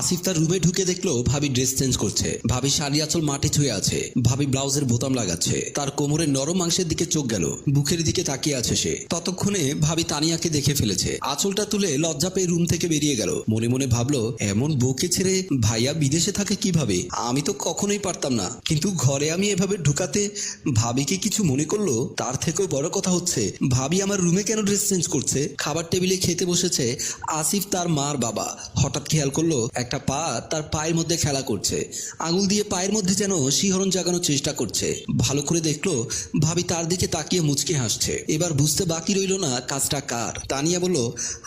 আসিফ তার রুমে ঢুকে দেখল ভাবি ড্রেস চেঞ্জ করছে। ভাবি শাড়ি আঁচল মাটি ছুঁয়ে আছে। ভাবি ব্লাউজের বোতাম লাগাচ্ছে। তার কোমরের নরম মাংসের দিকে চোখ গেল। বুকের দিকে তাকিয়ে আছে সে। ততক্ষণে ভাবি তানিয়াকে দেখে ফেলেছে। আঁচলটা তুলে লজ্জা পেয়ে রুম থেকে বেরিয়ে গেল। মনে মনে ভাবলো, এমন বউকে ছেড়ে ভাইয়া বিদেশে থাকে কীভাবে? আমি তো কখনোই পারতাম না। কিন্তু ঘরে আমি এভাবে ঢুকাতে ভাবিকে কিছু মনে করল? তার থেকেও বড় কথা হচ্ছে, ভাবি আমার রুমে কেন ড্রেস চেঞ্জ করছে? খাবার টেবিলে খেতে বসেছে আসিফ তার মার বাবা। হঠাৎ খেয়াল করল একটা পা তার পায়ের মধ্যে খেলা করছে। আঙুল দিয়ে পায়ের মধ্যে যেন শিহরণ জাগানোর চেষ্টা করছে। ভালো করে দেখল, ভাবি তার দিকে তাকিয়ে মুচকে হাসছে। এবার বুঝতে বাকি রইল না কাজটা কার। তানিয়া বলল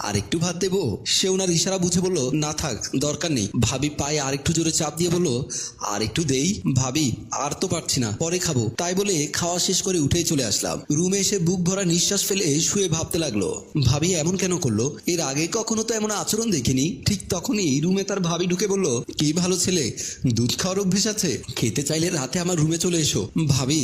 আর একটু ভাত দেবো? সে ওনার ইশারা বুঝে বলল, না থাক, দরকার নেই। ভাবি পায়ে আরেকটু জোরে চাপ দিয়ে বলল আর একটু দেই? ভাবি, আর তো পারছি না, পরে খাব। তাই বলে খাওয়া শেষ করে উঠেই চলে আসলাম। রুমে এসে বুক ভরা নিঃশ্বাস ফেলে শুয়ে ভাবতে লাগল, ভাবি, এমন কেন করল? এর আগে কখনো তো এমন আচরণ দেখিনি? ঠিক তখনই রুমে তার ভাবি ঢুকে বলল, কি ভালো ছেলে, দুধ খাওয়ার অভ্যেস আছে? খেতে চাইলে রাতে আমার রুমে চলে এসো। ভাবি,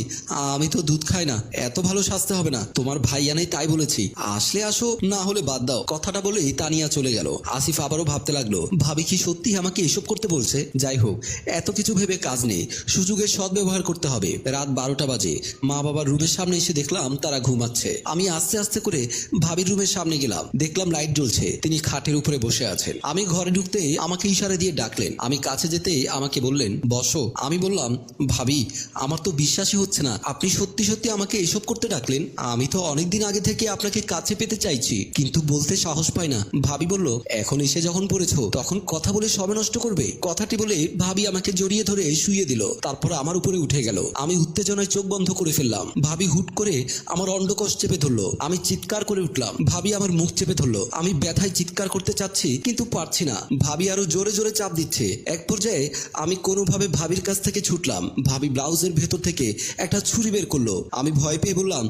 আমি তো দুধ খাই না, এত ভালো সাজতে হবে না, তোমার নেই তাই বলেছি। আসলে আসো, না হলে বাদ দাও। কথাটা বলেই তানিয়া চলে গেল। আসিফ আবারও ভাবতে লাগল, ভাবি কি সত্যি আমাকে এসব করতে বলছে? যাই হোক, এত কিছু ভেবে কাজ নেই সুযোগের সদ্ব্যবহার করতে হবে। রাত বারোটা বাজে, মা বাবার রুমের সামনে এসে দেখলাম তারা ঘুমাচ্ছে। আমি আস্তে আস্তে করে ভাবির রুমের সামনে গেলাম, দেখলাম লাইট জ্বলছে, তিনি খাটের উপরে বসে আছেন। আমি ঘরে ঢুকতে আমাকে ইশারা দিয়ে ডাকলেন। আমি কাছে যেতে আমাকে বললেন, বসো। আমি বললাম, ভাবি, আমার তো বিশ্বাসই হচ্ছে না। আপনি সত্যি সত্যি আমাকে এসব করতে ডাকলেন? আমি তো অনেকদিন আগে থেকে আপনাকে কাছে পেতে চাইছি, কিন্তু বলতে সাহস পাই না। ভাবি বলল, এখন এসে যখন পড়েছো, তখন কথা বলে সবে নষ্ট করবে। কথাটি বলে ভাবি আমাকে জড়িয়ে ধরে শুয়ে দিল, তারপর আমার উপরে উঠে গেল। আমি উত্তেজনায় চোখ বন্ধ করে ফেললাম। ভাবি হুট করে আমার অন্ডকোষ চেপে ধরলো। আমি চিৎকার করে উঠলাম। ভাবি আমার মুখ চেপে ধরলো। আমি ব্যথায় চিৎকার করতে চাচ্ছি, কিন্তু পারছি না। ভাবি আরও জোরে জোরে চাপ দিচ্ছে। এক পর্যায়ে আমি কোনোভাবে ভাবির কাছ থেকে ছুটলাম। ভাবি ব্লাউজের ভেতর থেকে একটা ছুরি বের করল। আমি ভয় পেয়ে বললাম,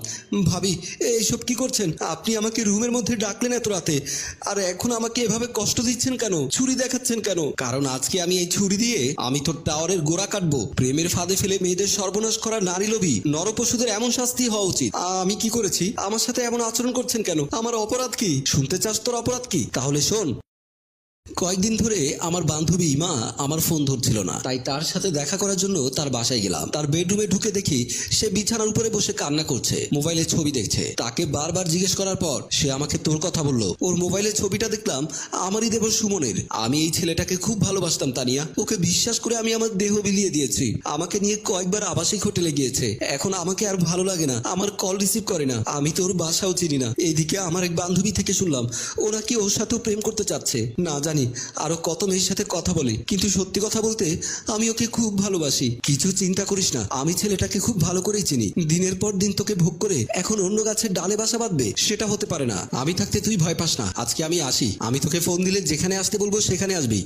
ভাবি এইসব কি করছেন? আপনি আমাকে রুমের মধ্যে ডাকলেন এত রাতে। আর এখন আমাকে এভাবে কষ্ট দিচ্ছেন কেন? ছুরি দেখাচ্ছেন কেন? কারণ আজকে আমি এই ছুরি দিয়ে আমি তোর টাওয়ারের গোড়া কাটবো। প্রেমের ফাঁদে ফেলে মেয়েদের সর্বনাশ করা নারী লোভী, নরপশুদের এমন শাস্তি হওয়া উচিত। আমি কি করেছি? আমার সাথে এমন আচরণ করছেন কেন? আমার অপরাধ কি? শুনতে চাস তোর অপরাধ কি? তাহলে শোন। কয়েকদিন ধরে আমার বান্ধবী ইমা আমার ফোন ধরছিল না। তাই তার সাথে দেখা করার জন্য তার বাসায় গেলাম। তার বেডরুমে ঢুকে দেখি সে বিছানার উপরে বসে কান্না করছে, মোবাইলে ছবি দেখছে। তাকে বারবার জিজ্ঞেস করার পর সে আমাকে তোর কথা বলল। ওর মোবাইলে ছবিটা দেখলাম আমারই দেবর সুমনের। আমি এই ছেলেটাকে খুব ভালোবাসতাম, তানিয়া। ওকে বিশ্বাস করে আমি আমার দেহ বিলিয়ে দিয়েছি। আমাকে নিয়ে কয়েকবার আবাসিক হোটেলে গিয়েছে। এখন আমাকে আর ভালো লাগে না। আমার কল রিসিভ করে না। আমি তোর বাসাও চিনি না। এইদিকে আমার এক বান্ধবী থেকে শুনলাম, ওরা কি ওর সাথেও প্রেম করতে চাচ্ছে? না জানি আরও কত মেয়ের সাথে কথা বলে। কিন্তু সত্যি কথা বলতে, আমি ওকে খুব ভালোবাসি। কিছু চিন্তা করিস না, আমি ছেলেটাকে খুব ভালো করেই চিনি। দিনের পর দিন তোকে ভোগ করে এখন অন্য গাছের ডালে বাসা বাঁধবে, সেটা হতে পারে না। আমি থাকতে তুই ভয় পাস না, আজকে আমি আসি। আমি তোকে ফোন দিলে যেখানে আসতে বলব সেখানে আসবি।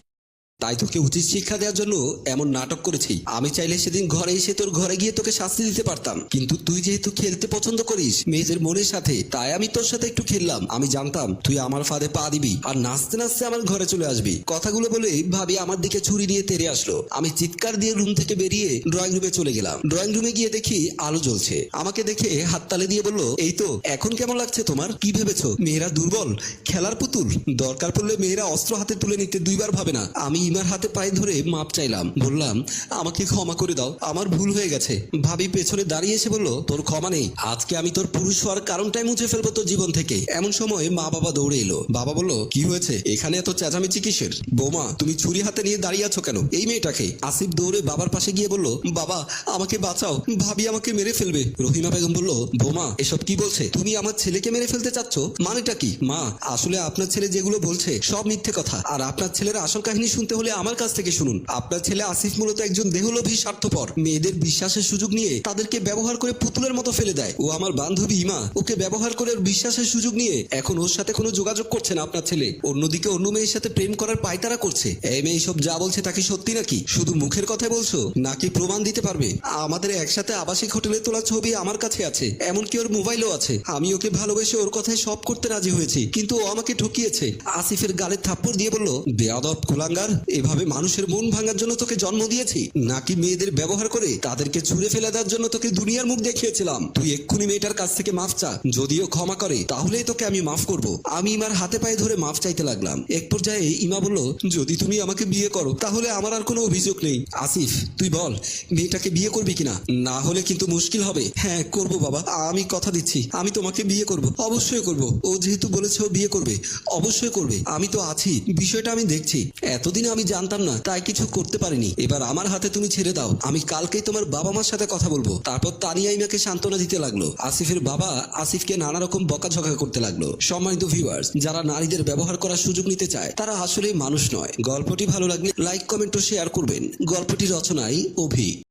তাই তোকে উচিত শিক্ষা দেওয়ার জন্য এমন নাটক করেছি। আমি চাইলে সেদিন ঘরে এসে তোর ঘরে গিয়ে তোকে শাস্তি দিতে পারতাম। কিন্তু তুই যেহেতু খেলতে পছন্দ করিস মেয়েদের মনের সাথে, তাই আমি তোর সাথে একটু খেললাম। আমি জানতাম তুই আমার ফাঁদে পা দিবি আর নাচতে নাচতে আমার ঘরে চলে আসবি। কথাগুলো বলে ভাবি আমার দিকে ছুরি নিয়ে তেরে আসলো। আমি চিৎকার দিয়ে রুম থেকে বেরিয়ে ড্রয়িং রুমে চলে গেলাম। ড্রয়িং রুমে গিয়ে দেখি আলো জ্বলছে। আমাকে দেখে হাততালে দিয়ে বলল, এই তো, এখন কেমন লাগছে তোমার? কি ভেবেছো? মেয়েরা দুর্বল, খেলার পুতুল। দরকার পড়লে মেয়েরা অস্ত্র হাতে তুলে নিতে দুইবার ভাবে না। আমি ইমার হাতে পায়ে ধরে মাপ চাইলাম। বললাম, আমাকে ক্ষমা করে দাও, আমার ভুল হয়ে গেছে। ভাবি পেছনে দাঁড়িয়ে এসে বলল, তোর ক্ষমা নেই, আজকে আমি তোর পুরুষ হওয়ার কারণটাই মুছে ফেলব তোর জীবন থেকে। এমন সময় মা বাবা দৌড়ে এলো। বাবা বলল, কি হয়েছে? এখানে এত চেঁচামেচি কিসের? বৌমা, তুমি ছুরি হাতে নিয়ে দাঁড়িয়ে আছো কেন? এই মেয়েটাকে? আসিফ দৌড়ে বাবার পাশে গিয়ে বলল, বাবা, আমাকে বাঁচাও, ভাবি আমাকে মেরে ফেলবে। রহিমা বেগম বলল, বৌমা, এসব কি বলছে? তুমি আমার ছেলেকে মেরে ফেলতে চাচ্ছ? মানেটা কি? মা, আসলে আপনার ছেলে যেগুলো বলছে সব মিথ্যে কথা, আর আপনার ছেলের আসল কাহিনী শুনতে হলে আমার কাছ থেকে শুনুন। আপনার ছেলে আসিফ মূলত একজন দেহলোভী, স্বার্থপর। মেয়েদের বিশ্বাসের সুযোগ নিয়ে তাদেরকে ব্যবহার করে পুতুলের মতো ফেলে দেয়। ও আমার বান্ধবী ইমা। ওকে ব্যবহার করে বিশ্বাসের সুযোগ নিয়ে এখন ওর সাথে কোনো যোগাযোগ করছে না আপনার ছেলে। অন্যদিকে অন্য মেয়ের সাথে প্রেম করার পায়তারা করছে। এই মেয়ে সব যা বলছে তাকে সত্যি নাকি? শুধু মুখের কথা বলছো? নাকি প্রমাণ দিতে পারবে? আমাদের একসাথে আবাসিক হোটেলে তোলা ছবি আমার কাছে আছে। এমনকি ওর মোবাইলও আছে। আমি ওকে ভালোবেসে ওর কথায় সব করতে রাজি হয়েছি। কিন্তু ও আমাকে ঠকিয়েছে। আসিফের গালে থাপ্পড় দিয়ে বলল, বেয়াদব কুলাঙ্গার। এভাবে মানুষের মন ভাঙার জন্য তোকে জন্ম দিয়েছি? নাকি মেয়েদের ব্যবহার করে তাদেরকে ছুঁড়ে ফেলে দেওয়ার জন্য তোকে দুনিয়ার মুখ দেখিয়েছিলাম? তুই এক্ষুনি মেয়েটার কাছ থেকে মাফ চা, যদিও ক্ষমা করে, তাহলেই তোকে আমি মাফ করব। আমি ইমার হাতে পায়ে ধরে মাফ চাইতে লাগলাম। এক পর্যায়ে ইমা বলল, যদি তুমি আমাকে বিয়ে করো, তাহলে আমার আর কোনো অভিযোগ নেই। আসিফ, তুই বল, মেয়েটাকে বিয়ে করবি কিনা? না হলে কিন্তু মুশকিল হবে। হ্যাঁ করব বাবা, আমি কথা দিচ্ছি, আমি তোমাকে বিয়ে করব। অবশ্যই করব। ও যেহেতু বলেছে ও বিয়ে করবে, অবশ্যই করবে। আমি তো আছি, বিষয়টা আমি দেখছি। এতদিন আমি জানতাম না, তাই কিছু করতে পারিনি। এবার আমার হাতে তুমি ছেড়ে দাও। আমি কালকেই তোমার বাবা মার সাথে কথা বলব। তারপর তানিয়া ইমাকে সান্ত্বনা দিতে লাগল। আসিফের বাবা আসিফকে নানা রকম বকাঝকা করতে লাগল। সম্মানিত ভিউয়ার্স যারা নারীদের ব্যবহার করার সুযোগ নিতে চায়, তারা আসলে মানুষ নয়। গল্পটি ভালো লাগলে লাইক কমেন্ট ও শেয়ার করবেন। গল্পটি রচনায় অভি।